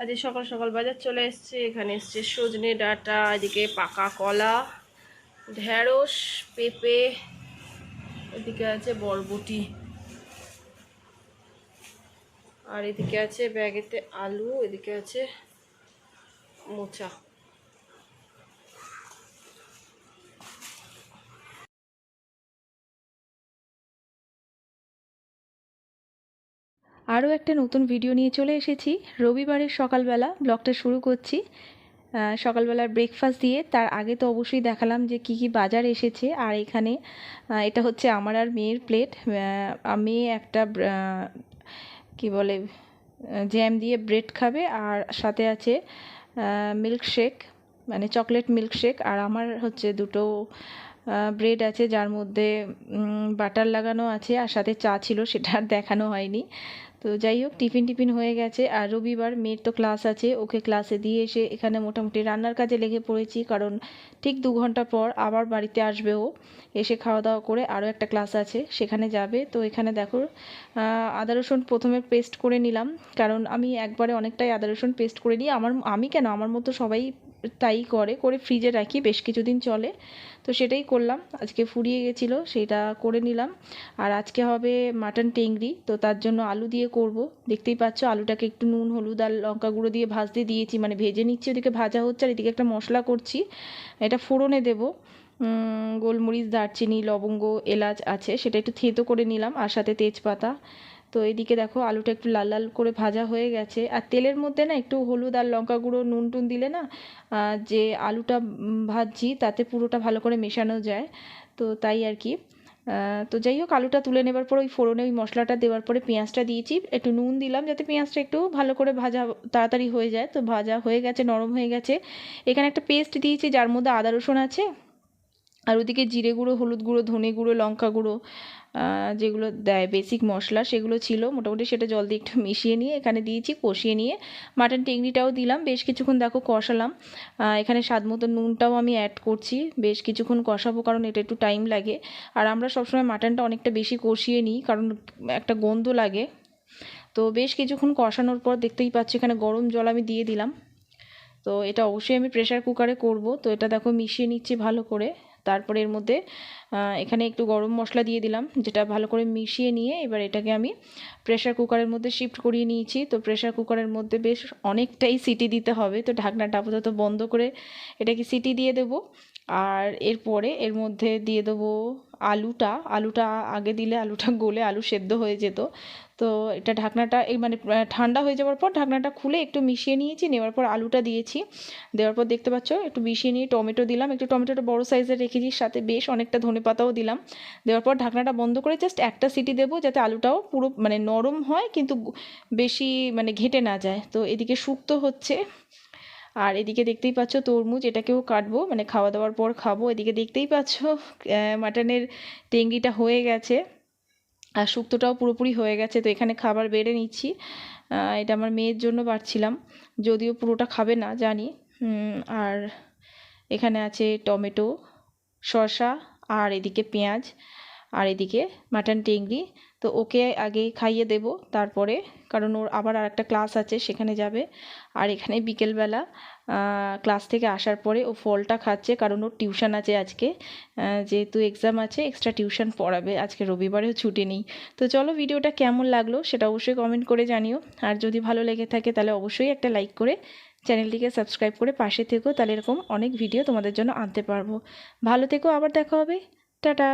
আজ সকাল সকাল বাজার চলে এসছে। এখানে এসছে সজনে ডাটা, এদিকে পাকা কলা, ঢেঁড়স, পেঁপে, এদিকে আছে বরবটি, আর এদিকে আছে ব্যাগেতে আলু, এদিকে আছে মোচা। আরও একটা নতুন ভিডিও নিয়ে চলে এসেছি। রবিবারের সকালবেলা ব্লগটা শুরু করছি। সকালবেলার ব্রেকফাস্ট দিয়ে। তার আগে তো অবশ্যই দেখালাম যে কি কি বাজার এসেছে। আর এখানে এটা হচ্ছে আমার আর মেয়ের প্লেট আমি একটা কি বলে জ্যাম দিয়ে ব্রেড খাবে। আর সাথে আছে মিল্কশেক মানে চকলেট মিল্কশেক আর আমার হচ্ছে দুটো ব্রেড আছে, যার মধ্যে বাটার লাগানো আছে। আর সাথে চা ছিল, সেটা আর দেখানো হয়নি। তো যাই হোক, টিফিন টিফিন হয়ে গেছে আর রবিবার মেয়ের তো ক্লাস আছে, ওকে ক্লাসে দিয়ে এসে এখানে মোটামুটি রান্নার কাজে লেগে পড়েছি কারণ ঠিক দু ঘণ্টা পর আবার বাড়িতে আসবে ও। এসে খাওয়া দাওয়া করে আরও একটা ক্লাস আছে, সেখানে যাবে। তো এখানে দেখো আদা রসুন প্রথমে পেস্ট করে নিলাম। কারণ আমি একবারে অনেকটাই আদা রসুন পেস্ট করে নিই। আমার, আমি কেন? আমার মতো সবাই তাই করে করে ফ্রিজে রাখি, বেশ কিছুদিন চলে। তো সেটাই করলাম, আজকে ফুরিয়ে গেছিল, সেটা করে নিলাম। আর আজকে হবে মাটন টেংরি তো তার জন্য আলু দিয়ে করব। দেখতেই পাচ্ছ, আলুটাকে একটু নুন, হলুদ আর লঙ্কা গুঁড়ো দিয়ে ভাজতে দিয়েছি মানে ভেজে নিচ্ছি, ওদিকে ভাজা হচ্ছে আর এদিকে একটা মশলা করছি। এটা ফোড়নে দেবো। গোলমরিচ, দারচিনি, লবঙ্গ, এলাচ আছে, সেটা একটু থেঁতো করে নিলাম, আর সাথে তেজপাতা। তো এদিকে দেখো আলুটা একটু লাল লাল করে ভাজা হয়ে গেছে। আর তেলের মধ্যে না একটু হলুদ আর লঙ্কা গুঁড়ো, নুন টুন দিলে না যে আলুটা ভাজছি তাতে পুরোটা ভালো করে মেশানো যায়। তো তাই আর কি। তো যাই হোক, আলুটা তুলে নেবার পর ওই ফোড়নে ওই মশলাটা দেওয়ার পরে পেঁয়াজটা দিয়েছি। একটু নুন দিলাম যাতে পেঁয়াজটা একটু ভালো করে ভাজা, তাড়াতাড়ি হয়ে যায়। তো ভাজা হয়ে গেছে, নরম হয়ে গেছে। এখানে একটা পেস্ট দিয়েছি যার মধ্যে আদা রসুন আছে। আর ওদিকে জিরে গুঁড়ো, হলুদ গুঁড়ো, ধনে গুঁড়ো, লঙ্কা গুঁড়ো যেগুলো দেয় বেসিক মশলা, সেগুলো ছিল। মোটামুটি সেটা জল দিয়ে একটু মিশিয়ে নিয়ে এখানে দিয়েছি, কষিয়ে নিয়ে মাটন টেংরিটাও দিলাম। বেশ কিছুক্ষণ দেখো কষালাম। এখানে স্বাদ মতো নুনটাও আমি অ্যাড করছি। বেশ কিছুক্ষণ কষাবো কারণ এটা একটু টাইম লাগে। আর আমরা সবসময় মাটনটা অনেকটা বেশি কষিয়ে নিই কারণ একটা গন্ধ লাগে। তো বেশ কিছুক্ষণ কষানোর পর দেখতেই পাচ্ছি এখানে গরম জল আমি দিয়ে দিলাম। তো এটা অবশ্যই আমি প্রেশার কুকারে করব। তো এটা দেখো মিশিয়ে নিচ্ছি ভালো করে। তারপরে এর মধ্যে এখানে একটু গরম মশলা দিয়ে দিলাম, যেটা ভালো করে মিশিয়ে নিয়ে এবার এটাকে আমি প্রেশার কুকারের মধ্যে শিফট করিয়ে নিয়েছি। তো প্রেশার কুকারের মধ্যে বেশ অনেকটাই সিটি দিতে হবে, তো ঢাকনাটা আপাতত বন্ধ করে এটাকে সিটি দিয়ে দেবো। আর এরপরে এর মধ্যে দিয়ে দেবো আলুটা আলুটা আগে দিলে আলুটা গলে আলু সেদ্ধ হয়ে যেত তো এটা ঢাকনাটা এই মানে ঠান্ডা হয়ে যাওয়ার পর ঢাকনাটা খুলে একটু মিশিয়ে নিয়েছি, নেওয়ার পর আলুটা দিয়েছি। দেওয়ার পর দেখতে পাচ্ছ, একটু মিশিয়ে নিয়ে টমেটো দিলাম, একটু টমেটোটা বড় সাইজের রেখেছি, সাথে বেশ অনেকটা ধনে পাতাও দিলাম। দেওয়ার পর ঢাকনাটা বন্ধ করে জাস্ট একটা সিটি দেবো, যাতে আলুটাও পুরো মানে নরম হয়, কিন্তু বেশি মানে ঘেটে না যায়। তো এদিকে শুক্তো হচ্ছে, আর এদিকে দেখতেই পাচ্ছ তরমুজ, এটাকেও কাটবো মানে খাওয়া দাওয়ার পর খাব। এদিকে দেখতেই পাচ্ছ মাটনের টেংরিটা হয়ে গেছে। আর শুক্তোটাও পুরোপুরি হয়ে গেছে, তো এখানে খাবার বেড়ে নিচ্ছি। এটা আমার মেয়ের জন্য বাড়ছিলাম, যদিও পুরোটা খাবে না, জানি। আর এখানে আছে টমেটো, শসা, আর এদিকে পেঁয়াজ। আর এদিকে মাটন টেংরি, তো ওকে আগে খাইয়ে দেব তারপরে, কারণ ওর আবার আর একটা ক্লাস আছে, সেখানে যাবে। আর এখানে বিকেলবেলা ক্লাস থেকে আসার পরে ও ফলটা খাচ্ছে, কারণ ওর টিউশন আছে আজকে। যেহেতু এক্সাম আছে এক্সট্রা টিউশন পড়াবে, আজকে রবিবারেও ছুটি নেই। তো চলো ভিডিওটা কেমন লাগল সেটা অবশ্যই কমেন্ট করে জানিও। আর যদি ভালো লেগে থাকে তাহলে অবশ্যই একটা লাইক করে চ্যানেলটিকে সাবস্ক্রাইব করে পাশে থেকো, তাহলে এরকম অনেক ভিডিও তোমাদের জন্য আনতে পারব। ভালো থেকো, আবার দেখা হবে। টাটা!